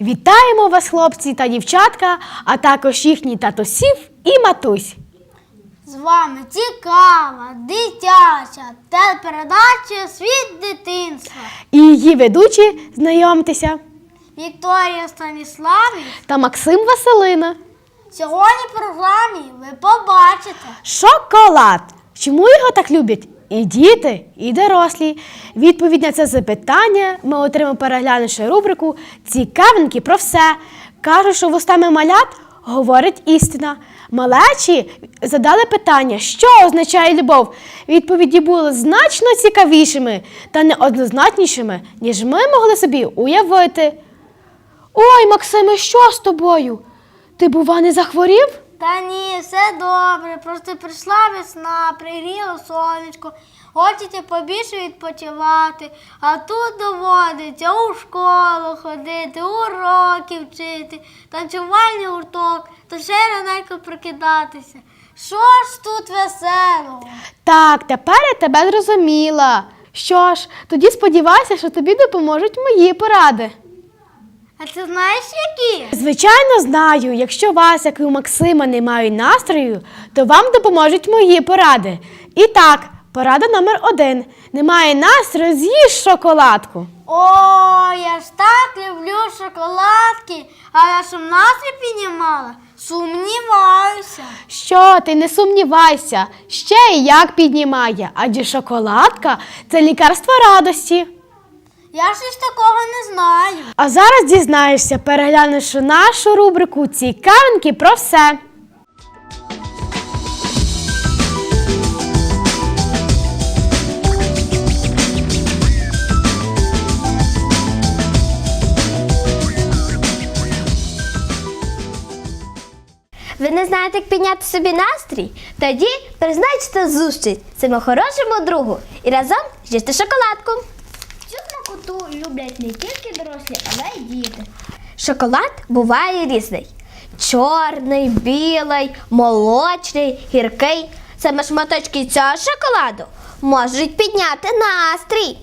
Вітаємо вас, хлопці та дівчатка, а також їхній татусів і матусь. З вами цікава, дитяча телепередача Світ дитинства. І її ведучі, знайомтеся, Вікторія Станіславівна. та Максим Василина. Сьогодні в програмі ви побачите Шоколад. Чому його так люблять? І діти, і дорослі. Відповідь на це запитання ми отримаємо, переглянувши рубрику Цікавинки про все. Кажуть, що вустами малят говорить істина. Малечі задали питання, що означає любов. Відповіді були значно цікавішими та неоднозначнішими, ніж ми могли собі уявити. Ой, Максиме, що з тобою? Ти, бува, не захворів? Та ні, все добре. Просто прийшла весна, пригріло сонечко. Хочете побільше відпочивати, а тут доводиться у школу ходити, уроки вчити, танцювальний гурток, то ще раненько прокидатися. Що ж тут веселого? Так, тепер я тебе зрозуміла. Що ж, тоді сподівайся, що тобі допоможуть мої поради. А ти знаєш які? Звичайно, знаю, якщо у вас, як і у Максима, немає настрою, то вам допоможуть мої поради. І так, порада номер один: немає настрою, з'їж шоколадку. О, я ж так люблю шоколадки, а я щоб настрій піднімала, сумніваюся. Що ти не сумнівайся, ще і як піднімає, адже шоколадка це лікарство радості. Я ж ж такого не знаю. А зараз дізнаєшся, переглянувши нашу рубрику Цікавинки про все. Ви не знаєте, як підняти собі настрій? Тоді призначте зустріч цьому хорошому другу і разом з'їсти шоколадку. Смакоту люблять не тільки дорослі, але й діти. Шоколад буває різний: чорний, білий, молочний, гіркий. Саме шматочки цього шоколаду можуть підняти настрій.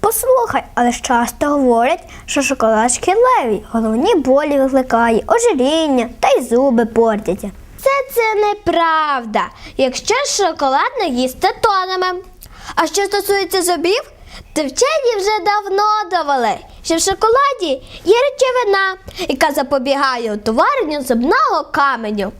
Послухай, але ж часто говорять, що шоколад шкідливий, головні болі викликає, ожиріння та й зуби портяться. Це це неправда, якщо шоколад не їсти тонами. А що стосується зубів, то вчені вже давно довели, що в шоколаді є речовина, яка запобігає утворенню зубного каменю.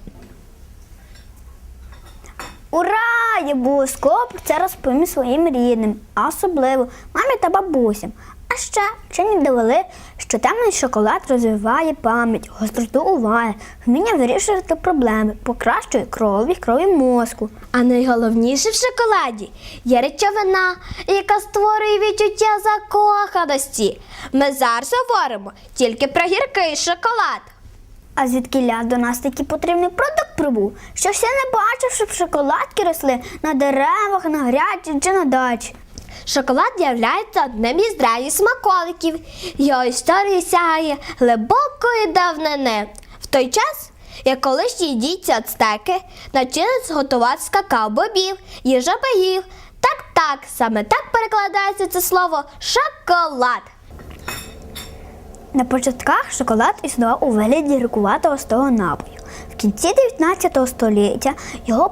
Ура! Я обов'язково про це розповім своїм рідним, особливо мамі та бабусям. А ще вчені довели, що темний шоколад розвиває пам'ять, гостроту уваги, вміння вирішувати проблеми, покращує крові, крові мозку. А найголовніше в шоколаді є речовина, яка створює відчуття закоханості. Ми зараз говоримо тільки про гіркий шоколад. А звідки до нас такий потрібний продукт прибув? Що ще не бачив, щоб шоколадки росли на деревах, на гряді чи на дачі. Шоколад являється одним із древніх смаколиків. Його історія сягає глибокої давнини. В той час, як колишні дійці ацтеки навчились готувати з какао-бобів, їжобоїв. Так, так, саме так перекладається це слово шоколад. На початках шоколад існував у вигляді гіркуватого стого напою. В кінці 19 століття його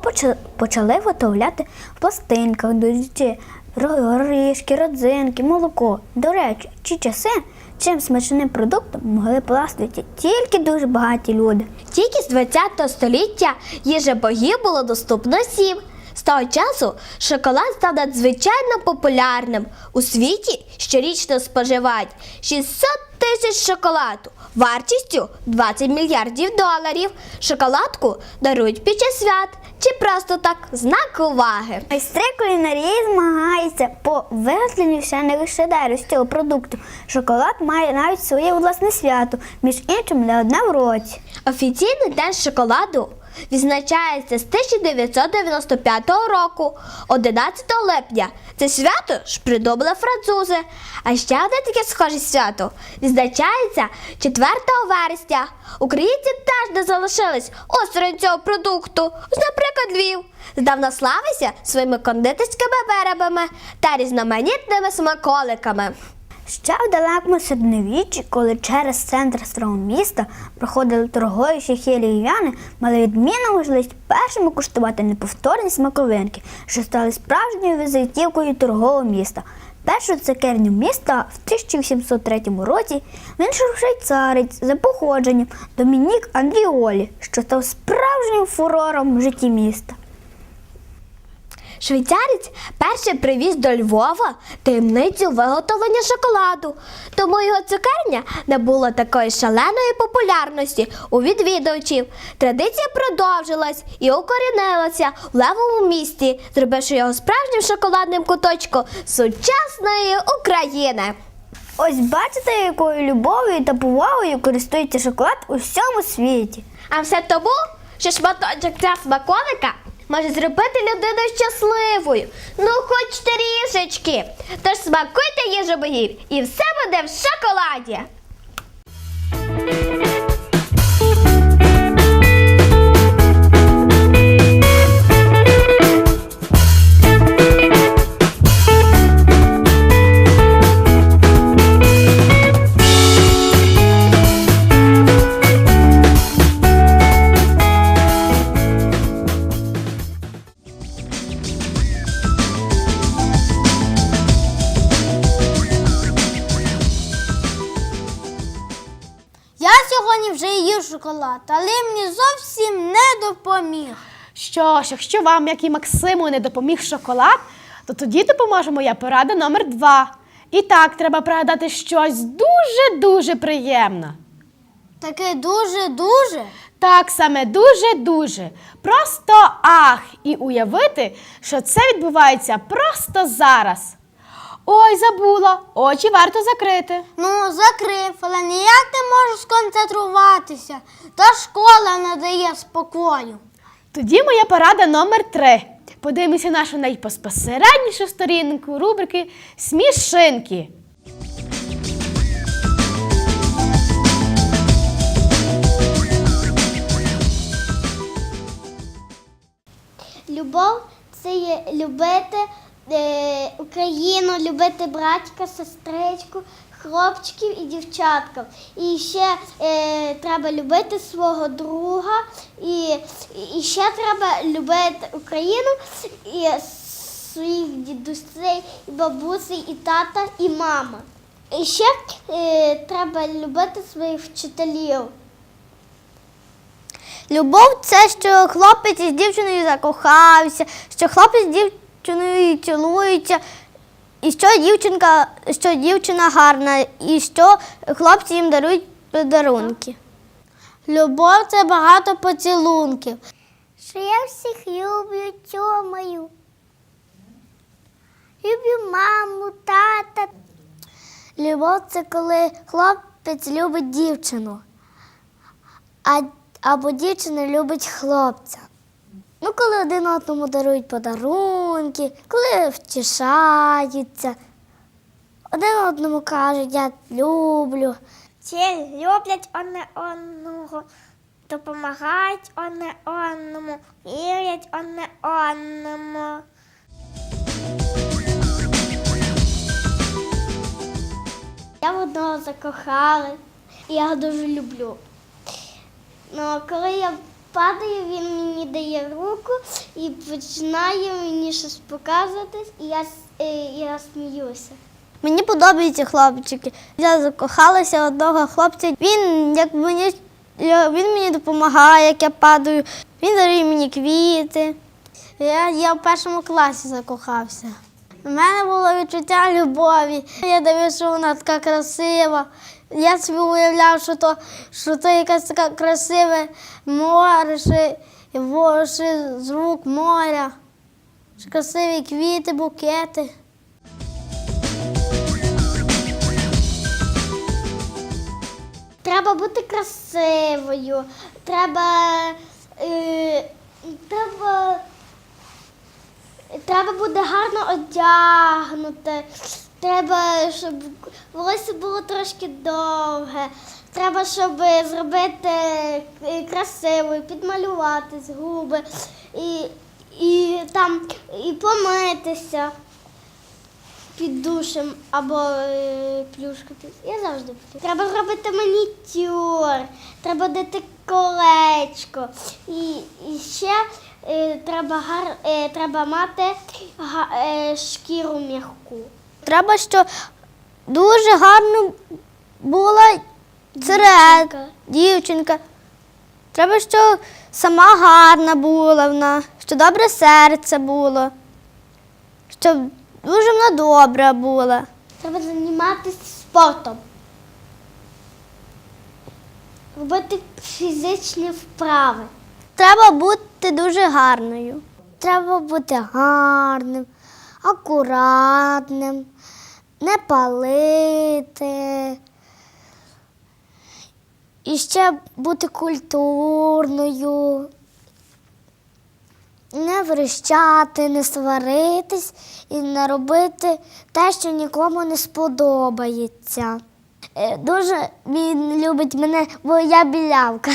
почали виготовляти в пластинках, додаючи ро- горішки, родзинки, молоко. До речі, чи часи чим смачним продуктом могли пластити тільки дуже багаті люди. Тільки з 20 століття їжа богів було доступно всім. З того часу шоколад став надзвичайно популярним. У світі щорічно споживають 600 тисяч шоколаду вартістю 20 мільярдів доларів. Шоколадку дарують під час свят чи просто так знак уваги. Майстри кулінарії змагаються по виготовленню вчених шедеврів з цього продукту. Шоколад має навіть своє власне свято, між іншим не одне в році. Офіційний день шоколаду відзначається з 1995 року, 11 липня. Це свято ж придумали французи. А ще одне таке схоже свято відзначається 4 вересня. Українці теж не залишились осторонь цього продукту. Наприклад, Львів. Здавна славився своїми кондитерськими виробами та різноманітними смаколиками. Ще в далекому середньовіччі, коли через центр старого міста проходили торгові шляхи львів'яни, мали відмінну можливість першими куштувати неповторні смаковинки, що стали справжньою візитівкою торгового міста. Першу цукерню міста в 1803 році вийшов швейцарець за походженням Домінік Андріолі, що став справжнім фурором в житті міста. Швейцарець перше привіз до Львова таємницю виготовлення шоколаду, тому його цукерня набула такої шаленої популярності у відвідувачів. Традиція продовжилась і укорінилася в левому місті, зробивши його справжнім шоколадним куточком сучасної України. Ось бачите, якою любов'ю та повагою користується шоколад у всьому світі. А все тому, що шматочок ця смаколика може зробити людину щасливою. Ну, хоч трішечки. Тож смакуйте їжу богів, і все буде в шоколаді. Шоколад, але мені зовсім не допоміг. Що ж, якщо вам, як і Максиму, не допоміг шоколад, то тоді допоможе моя порада номер два. І так, треба пригадати щось дуже-дуже приємне. Таке дуже-дуже. Так саме дуже-дуже. Просто ах! І уявити, що це відбувається просто зараз. Ой, забула, очі варто закрити. Ну, закрив, але ніяк не можу сконцентруватися. Та школа не дає спокою. Тоді моя порада номер три. Подивимося нашу найпосереднішу сторінку рубрики Смішинки. Любов це є любити Україну, любити братька, сестричку, хлопчиків і дівчатків. І ще е, треба любити свого друга, і, і ще треба любити Україну і своїх дідусей, і бабусей, і тата, і мама. І ще е, треба любити своїх вчителів. Любов це що хлопець із дівчиною закохався, що хлопець з дівчиною цілується, і що дівчинка, що дівчина гарна, і що хлопці їм дарують подарунки. Любов це багато поцілунків. Що я всіх люблю, цьомаю. Люблю маму, тата. Любов це коли хлопець любить дівчину, а, або дівчина любить хлопця. Ну, коли один одному дарують подарунки, коли втішаються, один одному кажуть, я люблю. Всі люблять одне одного, допомагають одне одному, вірять одне одному. Я в одного закохалась, і я його дуже люблю. Ну, коли я падаю, він мені дає руку і починає мені щось показуватись, і я, е, і я сміюся. Мені подобаються хлопчики. Я закохалася одного хлопця. Він як мені він мені допомагає, як я падаю. Він дарує мені квіти. Я, я в першому класі закохався. У мене було відчуття любові. Я дивився, що вона така красива. Я собі уявляв, що то, що то якесь таке красиве море, ще, ще звук моря, ще красиві квіти, букети. Треба бути красивою, треба, е, треба, треба бути гарно одягнути, треба, щоб волосся було трошки довге, треба, щоб зробити красивою, підмалювати з губи і, і, там, і помитися під душем або е, плюшкатись. Я завжди плю. Треба робити манікюр, треба дати колечко. І, і ще е, треба, гар, е, треба мати га, е, шкіру м'яку. Треба, що дуже гарно була серед Дівчинка. Треба, що сама гарна була вона, що добре серце було, щоб дуже вона добра була. Треба займатися спортом. Робити фізичні вправи. Треба бути дуже гарною. Треба бути гарним, акуратним, не палити. І ще бути культурною, не верещати, не сваритись і не робити те, що нікому не сподобається. Е, Дуже він любить мене, бо я білявка.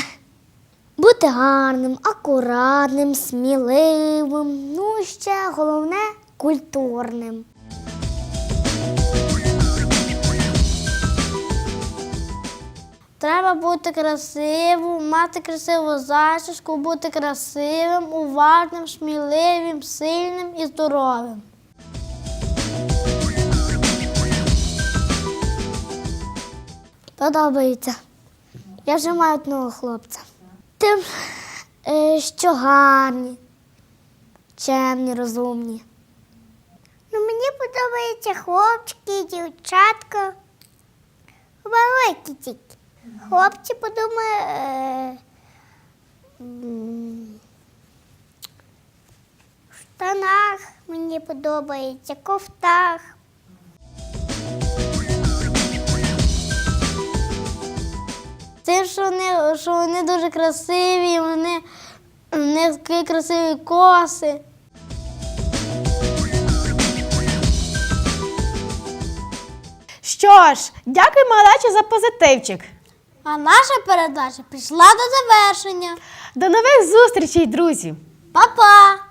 Бути гарним, акуратним, сміливим, ну ще головне культурним. Треба бути красивим, мати красиву зачіску, бути красивим, уважним, сміливим, сильним і здоровим. Подобається. Я вже маю одного хлопця. Тим, е, що гарні, чемні, розумні. Ну, мені подобаються хлопчики, дівчатка. Великі тільки. Хлопці подумає. Е, в штанах мені подобається, кофтах. Тим, що вони, що вони дуже красиві, вони, такі красиві коси. Ж, дякую, малечі, за позитивчик. А наша передача пішла до завершення. До нових зустрічей, друзі! Па-па!